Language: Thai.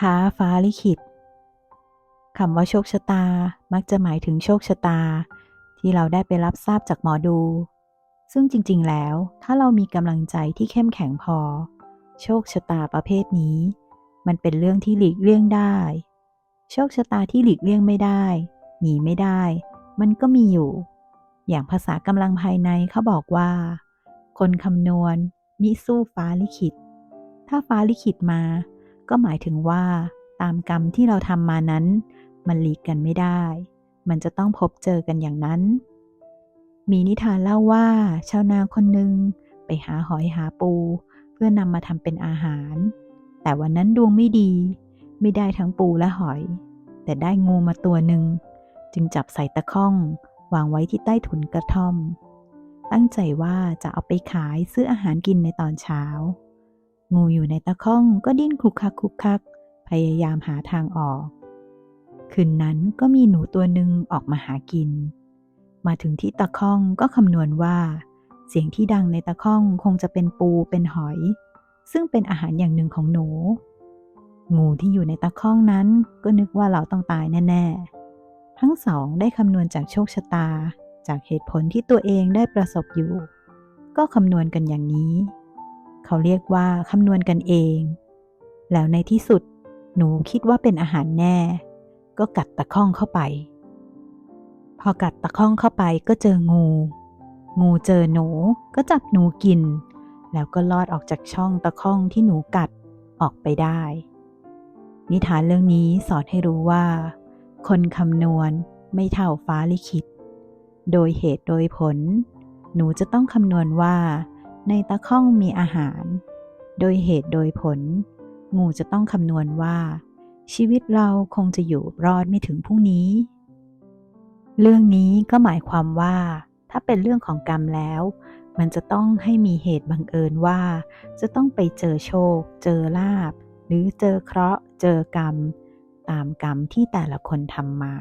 ท้าฟ้าลิขิตคำว่าโชคชะตามักจะหมายถึงโชคชะตา ที่เราได้ไปรับทราบจากหมอดู ซึ่งจริง ๆ แล้วถ้าเรามีกำลังใจที่เข้มแข็งพอ โชคชะตาประเภทนี้ มันเป็นเรื่องที่หลีกเลี่ยงได้ โชคชะตาที่หลีกเลี่ยงไม่ได้หนีไม่ได้ มันก็มีอยู่ อย่างภาษากำลังภายในเขาบอกว่า คนคำนวณมิสู้ฟ้าลิขิต ถ้าฟ้าลิขิตมา ก็หมายถึงว่าตามกรรมที่เราทำมานั้น มันหลีกกันไม่ได้ มันจะต้องพบเจอกันอย่างนั้น มีนิทานเล่าว่าชาวนาคนหนึ่งไปหาหอยหาปู เพื่อนำมาทำเป็นอาหาร แต่วันนั้นดวงไม่ดี ไม่ได้ทั้งปูและหอย แต่ได้งูมาตัวหนึ่ง จึงจับใส่ตะข้อง วางไว้ที่ใต้ถุนกระท่อม ตั้งใจว่าจะเอาไปขายซื้ออาหารกินในตอนเช้า งูอยู่ในตะข้องก็ดิ้นคลุกคักคลุกคัก พยายามหาทางออก คืนนั้นก็มีหนูตัวหนึ่งออกมาหากิน มาถึงที่ตะข้องก็คำนวณว่า เสียงที่ดังในตะข้องคงจะเป็นปูเป็นหอย ซึ่งเป็นอาหารอย่างหนึ่งของหนู งูที่อยู่ในตะข้องนั้นก็นึกว่าเราต้องตายแน่ๆ ทั้งสองได้คำนวณจากโชคชะตา จากเหตุผลที่ตัวเองได้ประสบอยู่ ก็คำนวณกันอย่างนี้ เขาเรียกว่าคำนวณกันเอง แล้วในที่สุดหนูคิดว่าเป็นอาหารแน่ ก็กัดตะข้องเข้าไป พอกัดตะข้องเข้าไปก็เจองู งูเจอหนูก็จับหนูกิน แล้วก็ลอดออกจากช่องตะข้องที่หนูกัดออกไปได้ นิทานเรื่องนี้สอนให้รู้ว่า คนคำนวณไม่เท่าฟ้าลิขิต โดยเหตุโดยผล หนูจะต้องคำนวณว่า ในตะข้องมีอาหาร โดยเหตุโดยผล งูจะต้องคำนวณว่า ชีวิตเราคงจะอยู่รอดไม่ถึงพรุ่งนี้ เรื่องนี้ก็หมายความว่า ถ้าเป็นเรื่องของกรรมแล้ว มันจะต้องให้มีเหตุบังเอิญว่า จะต้องไปเจอโชค เจอลาบ หรือเจอเคราะห์ เจอกรรม ตามกรรมที่แต่ละคนทำมา